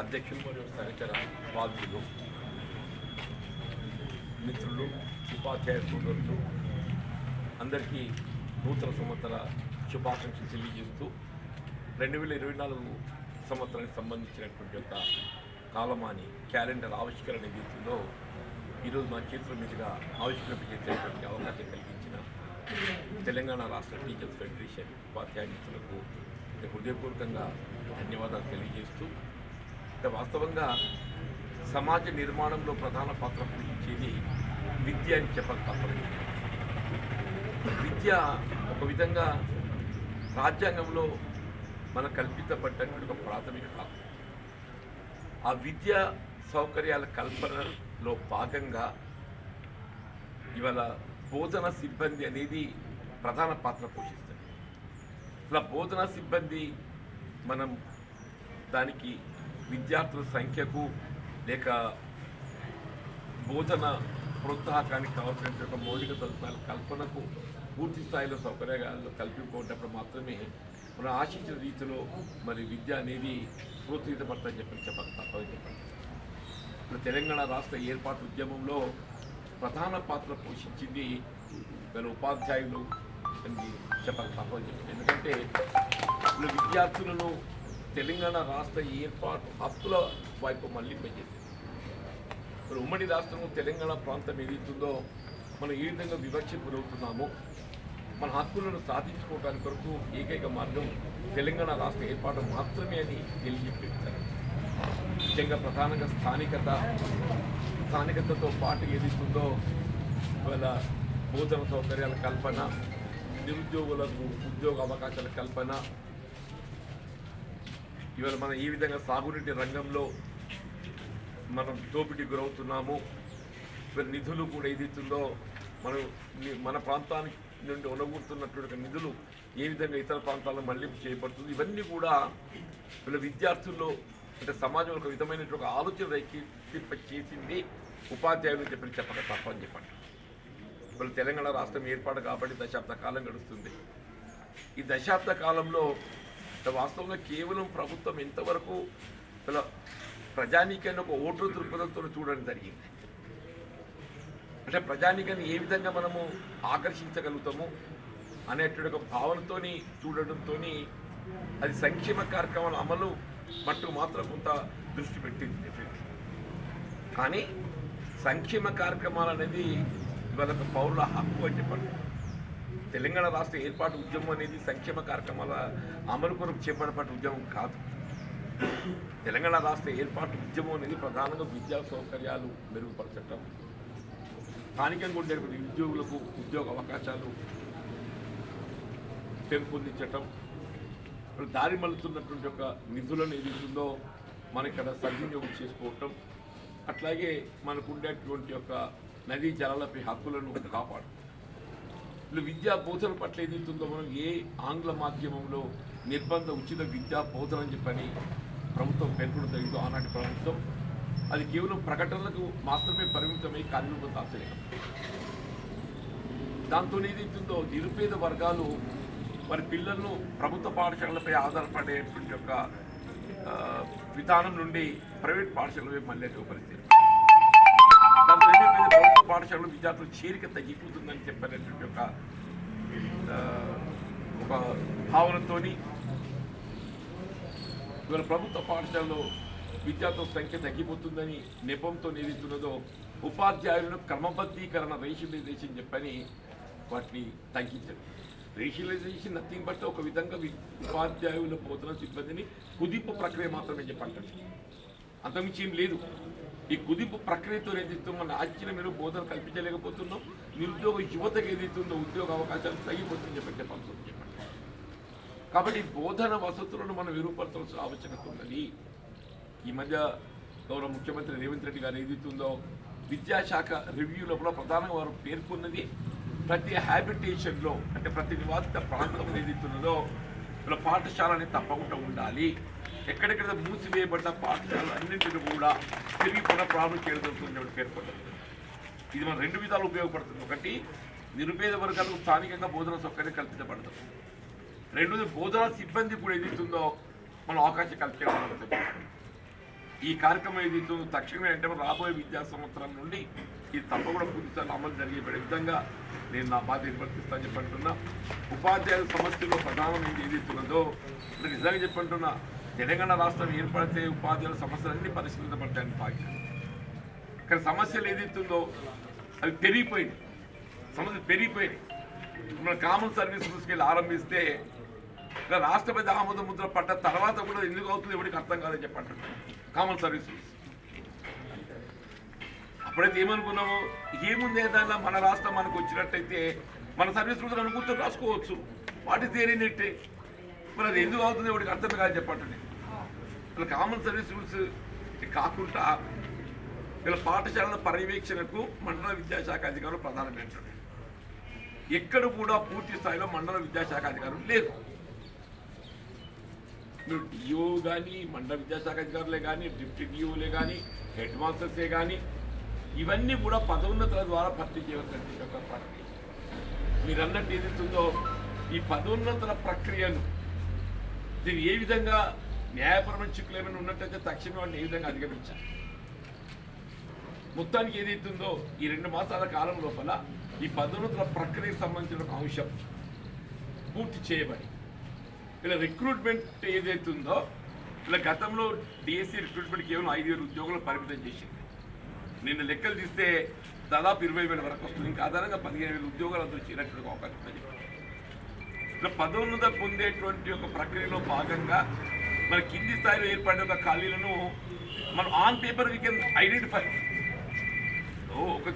అధ్యక్షులు మరియు సహచర బాధ్యులు మిత్రులు ఉపాధ్యాయ సోదరులు అందరికీ నూతన సంవత్సర శుభాకాంక్షలు తెలియజేస్తూ రెండు వేల ఇరవై నాలుగు సంవత్సరానికి సంబంధించినటువంటి యొక్క కాలమాని క్యాలెండర్ ఆవిష్కరణ ఏదైతుందో ఈరోజు మా చేతుల మీదుగా ఆవిష్కరణ చేసేటువంటి అవకాశం కలిగించిన తెలంగాణ రాష్ట్ర టీచర్స్ ఫెడరేషన్ ఉపాధ్యాయ మిత్రులకు హృదయపూర్వకంగా ధన్యవాదాలు తెలియజేస్తూ అంటే వాస్తవంగా సమాజ నిర్మాణంలో ప్రధాన పాత్ర పోషించేది విద్య అని చెప్పక తప్పదు. విద్య ఒక విధంగా రాజ్యాంగంలో మన కల్పితపడ్డటువంటి ఒక ప్రాథమిక హక్కు ఆ విద్య సౌకర్యాల కల్పనలో భాగంగా ఇవాళ బోధన సిబ్బంది అనేది ప్రధాన పాత్ర పోషిస్తుంది. ఇలా బోధనా సిబ్బంది మనం దానికి విద్యార్థుల సంఖ్యకు లేక బోధన ప్రోత్సాహకానికి కావాల్సినటువంటి ఒక మౌలిక సదుపాయాల కల్పనకు పూర్తి స్థాయిలో సౌకర్యాలు కల్పించుకున్నప్పుడు మాత్రమే మనం ఆశించిన రీతిలో మరి విద్య అనేది ప్రోత్సహితపడతాయని చెప్పి చెప్పాలి తప్పదు చెప్పండి ఇప్పుడు తెలంగాణ రాష్ట్ర ఏర్పాటు ఉద్యమంలో ప్రధాన పాత్ర పోషించింది వీళ్ళ ఉపాధ్యాయులు అని చెప్పక తప్పని చెప్పండి ఎందుకంటే ఇప్పుడు విద్యార్థులను తెలంగాణ రాష్ట్ర ఏర్పాటు హక్కుల వైపు మళ్ళింపజేసింది మరి ఉమ్మడి రాష్ట్రం తెలంగాణ ప్రాంతం ఏదైతుందో మనం ఏ విధంగా వివక్ష గురవుతున్నామో మన హక్కులను సాధించుకోవడానికి కొరకు ఏకైక మార్గం తెలంగాణ రాష్ట్ర ఏర్పాటు మాత్రమే అని తెలియజెప్పారు ముఖ్యంగా ప్రధానంగా స్థానికత స్థానికతతో పాటు ఏదిస్తుందో ఇవాళ భోజన సౌకర్యాల కల్పన నిరుద్యోగులకు ఉద్యోగ అవకాశాల కల్పన ఇవాళ మనం ఈ విధంగా సాగునీటి రంగంలో మనం దోపిడీ గురవుతున్నాము. ఇవాళ నిధులు కూడా ఏదైతుందో మనం మన ప్రాంతానికి నుండి ఒనగూడుతున్నటువంటి నిధులు ఏ విధంగా ఇతర ప్రాంతాల్లో మళ్ళింపు చేయబడుతుంది? ఇవన్నీ కూడా వీళ్ళ విద్యార్థుల్లో అంటే సమాజంలో ఒక విధమైనటువంటి ఒక ఆలోచన రేకెత్తింప చేసింది ఉపాధ్యాయులు చెప్పి చెప్పక తప్పని చెప్పండి. ఇప్పుడు తెలంగాణ రాష్ట్రం ఏర్పాటు కాబట్టి దశాబ్ద కాలం గడుస్తుంది. ఈ దశాబ్ద కాలంలో వాస్తవంగా కేవలం ప్రభుత్వం ఎంతవరకు ఇలా ప్రజానీకాన్ని ఒక ఓటు దృక్పథంతో చూడడం జరిగింది అంటే ప్రజానీకాన్ని ఏ విధంగా మనము ఆకర్షించగలుగుతాము అనేటువంటి ఒక భావనతోని చూడడంతో అది సంక్షేమ కార్యక్రమాల అమలు మట్టు మాత్రం కొంత దృష్టి పెట్టింది definitely. కానీ సంక్షేమ కార్యక్రమాలు అనేది ఇవాళ పౌరుల హక్కు అని చెప్పండి తెలంగాణ రాష్ట్ర ఏర్పాటు ఉద్యమం అనేది సంక్షేమ కార్యక్రమాల అమలు కొరకు చేపట్టబడిన ఉద్యమం కాదు. తెలంగాణ రాష్ట్ర ఏర్పాటు ఉద్యమం అనేది ప్రధానంగా విద్యా సౌకర్యాలు మెరుగుపరచటం స్థానికంగా ఉండే ఉద్యోగులకు ఉద్యోగ అవకాశాలు పెంపొందించటం ఇప్పుడు దారి మలుతున్నటువంటి ఒక నిధులను ఏదైతుందో మన ఇక్కడ సద్వినియోగం చేసుకోవటం అట్లాగే మనకు ఉండేటువంటి యొక్క నదీ జలాలపై హక్కులను కాపాడటం. విద్యా బోధన పట్ల ఏదైతుందో మనం ఏ ఆంగ్ల మాధ్యమంలో నిర్బంధ ఉచిత విద్యా బోధన అని చెప్పని ప్రభుత్వం పేర్కొనడం జరిగిందో ఆనాటి ప్రభుత్వం అది కేవలం ప్రకటనలకు మాత్రమే పరిమితమై కార్యరూపం దాచలేదు. దాంతో ఏదైతుందో నిరుపేద వర్గాలు వారి పిల్లలను ప్రభుత్వ పాఠశాలలపై ఆధారపడేటువంటి యొక్క విధానం నుండి ప్రైవేట్ పాఠశాలపై మళ్ళీ పరిస్థితి పాఠశాలలో విద్యార్థుల చేరిక తగ్గిపోతుందని చెప్పినటువంటి ఒక ఒక భావనతోని ఇవాళ ప్రభుత్వ పాఠశాలలో విద్యార్థుల సంఖ్య తగ్గిపోతుందని నెపంతో నిలుస్తున్నదో ఉపాధ్యాయులను క్రమబద్ధీకరణ రేషనలైజేషన్ చెప్పని వాటిని తగ్గించారు. రేషనలైజేషన్ నథింగ్ బట్ ఒక విధంగా వి- ఉపాధ్యాయుల బోధన సిబ్బందిని కుదింపు ప్రక్రియ మాత్రమే చెప్పంటారు. అంతమించి ఏం లేదు. ఈ కుదింపు ప్రక్రియతో ఏదైతే మన ఆశ్చర్య మీరు బోధన కల్పించలేకపోతున్నాం నిరుద్యోగ యువతకు ఏదైతుందో ఉద్యోగ అవకాశాలు తగ్గిపోతుందని చెప్పి చెప్పాల్సి ఉంది చెప్పండి. కాబట్టి బోధన వసతులను మనం మెరుగుపరచాల్సిన ఆవశ్యకత ఉన్నది ఈ మధ్య గౌరవ ముఖ్యమంత్రి రేవంత్ రెడ్డి గారు ఏదైతుందో విద్యాశాఖ రివ్యూలో కూడా ప్రధానంగా వారు పేర్కొన్నది ప్రతి హ్యాబిటేషన్లో అంటే ప్రతి నివాసిత ప్రాంతం ఏదైతున్నదో ఇలా పాఠశాల అనేది తప్పకుండా ఉండాలి. ఎక్కడెక్కడ మూసివేయబడ్డ పాఠశాలలు అన్నింటిని కూడా తిరిగి పునఃప్రారంభం చేయడం జరుగుతుంది పేర్కొన్నారు ఇది మన రెండు విధాలు ఉపయోగపడుతుంది. ఒకటి నిరుపేద వర్గాలకు స్థానికంగా బోధన సౌకర్యం కల్పించబడుతుంది రెండోది బోధనా సిబ్బంది కూడా ఏదైతుందో మనం అవకాశం కల్పించడం ఈ కార్యక్రమం ఏదైతే ఉందో తక్షణమే అంటే రాబోయే విద్యా సంవత్సరం నుండి ఇది తప్పకుండా పూర్తిస్థాయిలో అమలు జరిగే విధంగా నేను నా బాధ్యత నిర్వర్తిస్తాను చెప్పంటున్నా ఉపాధ్యాయుల సమస్యలో ప్రధానం ఏది ఏదైతున్నదో నిజంగా చెప్పంటున్నా తెలంగాణ రాష్ట్రం ఏర్పడితే ఉపాధ్యాయుల సమస్యలన్నీ పరిశీలించబడతాయని బాధ్యత ఇక్కడ సమస్యలు ఏదైతుందో అవి పెరిగిపోయింది సమస్యలు పెరిగిపోయినాయి. మన కామన్ సర్వీస్ తీసుకెళ్ళి ఆరంభిస్తే ఇలా రాష్ట్రపతి ఆమోద ముద్ర పడ్డ తర్వాత కూడా ఎందుకు అవుతుంది ఎవరికి అర్థం కాదని చెప్పండి కామన్ సర్వీస్ అప్పుడైతే ఏమనుకున్నాము ఏముంది ఏదైనా మన రాష్ట్రం మనకు వచ్చినట్టయితే మన సర్వీస్ రూల్స్ అనుకుంటూ రాసుకోవచ్చు. వాటి థియరీ నెట్టే. మరి అది ఎందుకు అవుతుంది ఎవరికి అర్థం కాదు చెప్పండి ఇలా కామన్ సర్వీస్ రూల్స్ కాకుండా ఇలా పాఠశాలల పర్యవేక్షణకు మండల విద్యాశాఖ అధికారులు ప్రధానమైనటువంటి ఎక్కడ కూడా పూర్తి స్థాయిలో మండల విద్యాశాఖ అధికారులు లేదు మీరు డిఓ కానీ మండల విద్యాశాఖ అధికారులే కానీ డిప్యూటీ డిఓలే కానీ హెడ్ మాస్టర్సే కానీ ఇవన్నీ కూడా పదోన్నతుల ద్వారా భర్తీ చేయవలసిన ఒక ప్రక్రియ. మీరు అన్నట్టు ఏదైతుందో ఈ పదోన్నతుల ప్రక్రియను దీన్ని ఏ విధంగా న్యాయపరమైన చిక్కులు ఏమైనా ఉన్నట్టయితే తక్షణమే వాటిని ఏ విధంగా అధిగమించాలి మొత్తానికి ఏదైతుందో ఈ రెండు మాసాల కాలం లోపల ఈ పదోన్నతుల ప్రక్రియకు సంబంధించిన ఒక అంశం పూర్తి చేయబడి ఇలా రిక్రూట్మెంట్ ఏదైతుందో ఇలా గతంలో డిఎస్సీ రిక్రూట్మెంట్ కేవలం ఐదు వేల ఉద్యోగులు పరిమితం చేసింది. నిన్న లెక్కలు తీస్తే దాదాపు ఇరవై వేల వరకు వస్తుంది. ఇంకా అదనంగా పదిహేను వేల ఉద్యోగాలు అందరూ చేరినటువంటి అవకాశం ఇలా పదోన్నత పొందేటువంటి ఒక ప్రక్రియలో భాగంగా మన కింది స్థాయిలో ఏర్పడిన ఒక ఖాళీలను మనం on paper we can identify ఒక